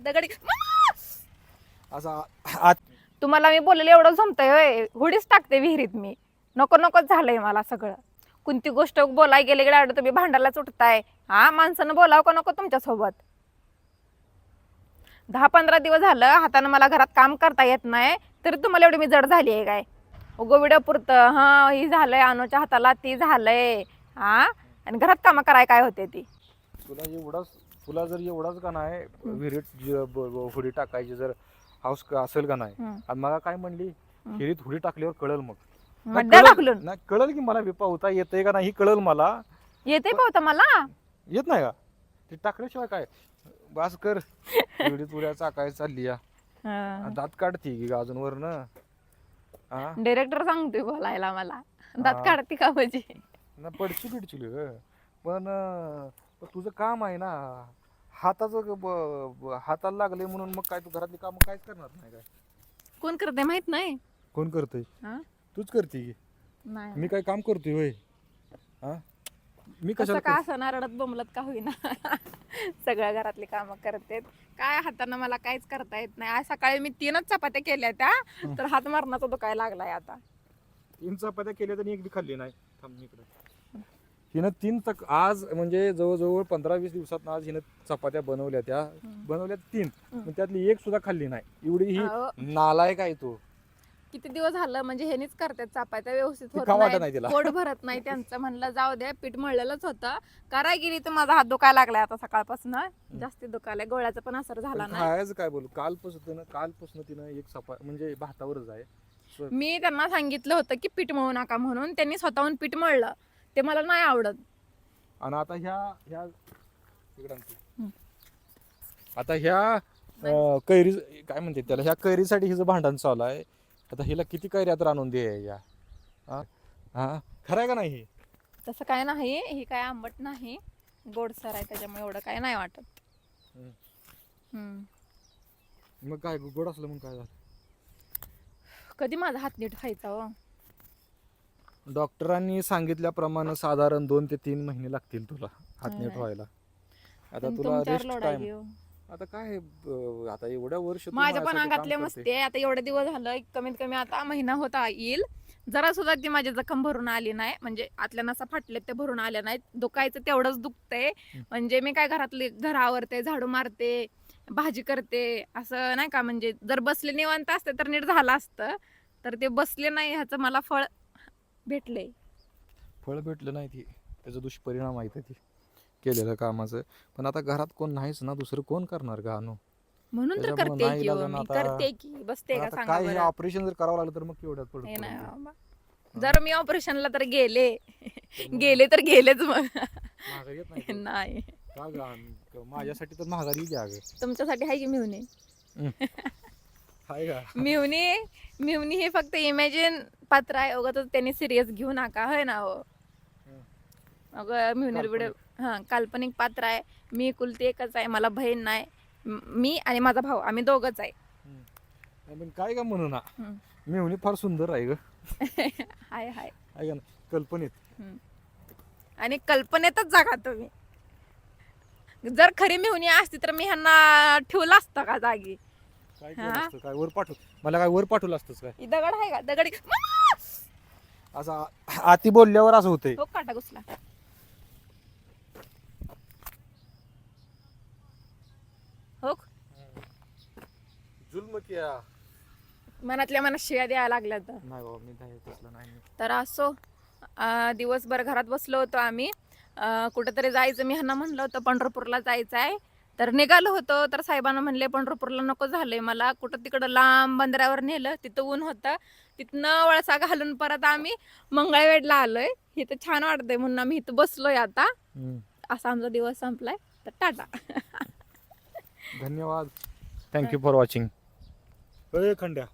दगडी. असा आत तुम्हाला मी बोललेलं एवढं जमतंय होय. हुडीच टाकते विहिरीत मी. नको नकोच झालंय मला सगळं. कोणती गोष्ट बोलाय गेले गेले आडं तुम्ही भांडायला उठताय. हा माणसानं बोलावं का नको तुमच्यासोबत दहा पंधरा दिवस झालं हातानं मला घरात काम करता येत नाही तरी तुम्हाला एवढी मी जड झाली आहे काय? उगो व्हिडिओ पुरतं हा ही झालंय अनुच्या हाताला ती झालंय. हा? आणि घरात कामं कराय काय होते ती? तुला एवढाच तुला जर एवढाच का नाही विहिरीत ज- ब- ब- हुडी टाकायची जर हाऊस क- असेल का नाही हम्म. आणि मला काय म्हणली विहिरीत हुडी टाकल्यावर कळल मग. नाही, कळल- टाकलून नाही कळल की मला पावता येतंय का नाही ही कळल मला. येते पाहता मला? येत नाही का? ते टाकल्याशिवाय काय? बास कर विहिरीत उड्या चाकाय चालली या. दात काढती की अजून वरन हा डिरेक्टर सांगतोय बोलायला मला. दात हा. काढते का म्हणजे? ना पडची पिडचिली ग. पण अं, पण तुझं काम आहे ना. हाताचं ग- ब- ब- हाताला लागले म्हणून मग काय तू घरातली कामं काहीच करणार नाही काय? कोण करते माहीत नाही. कोण करतोय? हा? तूच करते की. नाही. मी काय काम करतोय होय? हा? मी कसं कशाला का असं रडत बोंबलत का होईना? सगळ्या घरातली कामं करते काय हातानं मला काहीच करता येत नाही. आज सकाळी मी तीनच चपात्या केल्या त्या तर हात मरणाचा दुखायला लागलाय आता. तीन चपात्या केल्या तरी एक बी खाल्ली नाही. थांब मी इकडे. हिनं तीन तक आज म्हणजे जवळजवळ पंधरा वीस दिवसात आज हिनं चपात्या बनवल्या त्या. बनवल्या तीन. पण त्यातली एक सुद्धा खाल्ली नाही. एवढी ही नालायक आहे तू. किती दिवस झालं म्हणजे हेनीच करतात चपात्या व्यवस्थित होत नाही. पोट भरत नाही त्यांचं म्हणलं जाऊ दे पीठ मळलेलंच होतं. कराय गेली तर माझा हात दुखायला लागलाय आता सकाळपासून जास्ती दुखायलाय गोळ्याचा पण असर झाला नाही. काय बोलू? कालपासून तिनं कालपासून तिनं एक चपा म्हणजे भातावरच आहे. मी त्यांना सांगितलं होतं की पीठ मळू नका म्हणून. त्यांनी स्वतःहून पीठ मळलं. ते मला नाही आवडत आणि आता ह्या ह्या इकडं आण तू. हम्म. आता ह्या अं, कैरी काय म्हणते त्याला ह्या कैरीसाठी हिचं भांडण चालू आहे आता हिला किती कैऱ्यात आणून दे या हा हा खरं आहे का नाही हे? तसं काय नाही ही काय आंबट नाही गोडसर आहे त्याच्यामुळे एवढं काय नाही वाटत हम्म. हम्म. मग काय गोड असलं म्हणून काय झालं कधी माझा हात नीट व्हायचा हो डॉक्टरांनी सांगितल्याप्रमाणे साधारण दोन ते तीन महिने लागतील तुला हात नीट होय. व्हायला. आता पण तुला तुमच्यावर रेस्ट लोड टाइम घेऊ. आता काय अं, आता एवढ्या वर्ष तू माझ्या पण माझ्यासाठी काम अंगातले करते. मस्ती आहे. आता एवढे दिवस झालं कमीत कमी आता महिना होता येईल. जरा सुद्धा ती माझी जखम भरून आली नाही. म्हणजे आतल्या नसा फाटले ते भरून आल्या नाहीत. दुखायचं तेवढंच दुखतंय. म्हणजे मी काय घरातली घर आवरते झाडू मारते भाजी करते असं नाही का? म्हणजे जर बसले निवांत असते तर नीट झालं असतं. तर ते बसले नाही ह्याचं मला फळ भेटले. फळ भेटलं नाही ती. त्याचा दुष्परिणाम आहे ते. केलेलं कामाचं. पण आता घरात कोण नाहीच ना दुसरं कोण करणार अनु? म्हणून तर त्याच्यामुळं करते की हो इलाजानं मी आता- करते की बसते का आता सांगा काय हे बरं. ऑपरेशन जर करावं लागलं तर मग केवढ्यात पडत हे पडतं? बाबा. जर मी ऑपरेशनला तर गेले. गेले तर गेलेच मग. येत नाही का? नाही. का गं? आणि माझ्यासाठी तर महागारी घ्या ग. तुमच्यासाठी आहे की हाय का मिवणी मिवणी हे फक्त इमॅजिन पात्र आहे अगं त्यांनी सिरियस घेऊ नका होय ना हो. अगं मिवणी व्हिडिओ हा काल्पनिक पात्र आहे. मी कुलती एकच आहे मला बहीण नाही. म- मी आणि माझा भाऊ आम्ही दोघच आहे. पण काय का म्हणू ना? हम्म. मेहुणी फार सुंदर आहे ग. हाय हाय. आहे का ना कल्पनेत. हम्म. आणि कल्पनेतच जागा तुम्ही. जर खरी मिवणी असती तर मी ह्यांना ठेवलं असतं का जागी? काय हा? असतं? काय वर पाठव मला काय वर पाठवलं असतंच काय? ही दगड आहे का? दगडी असं आती बोलल्यावर असं होतंय. हो काटा घुसला. हो. जुल्म किया मनातल्या मनात शिव्या द्यायला लागल्या तर नाही बाबा मी नाही तसलं नाही तर असो अं, दिवसभर घरात बसलो होतो आम्ही. अं, कुठेतरी जायचं मी ह्यांना म्हणलं होतं पंढरपूरला जायचं आहे तर निघालो होतो. तर साहेबांना म्हणले पंढरपूरला नको झालंय मला. कुठं तिकडं लांब बंदरावर नेलं तिथं ऊन होतं. तिथनं वळसा घालून परत आम्ही मंगळवेडला आलोय. इथं छान वाटतंय म्हणून आम्ही इथं बसलोय आता. असा आमचा दिवस संपलाय. तर टाटा. धन्यवाद. Thank you for watching Khandya.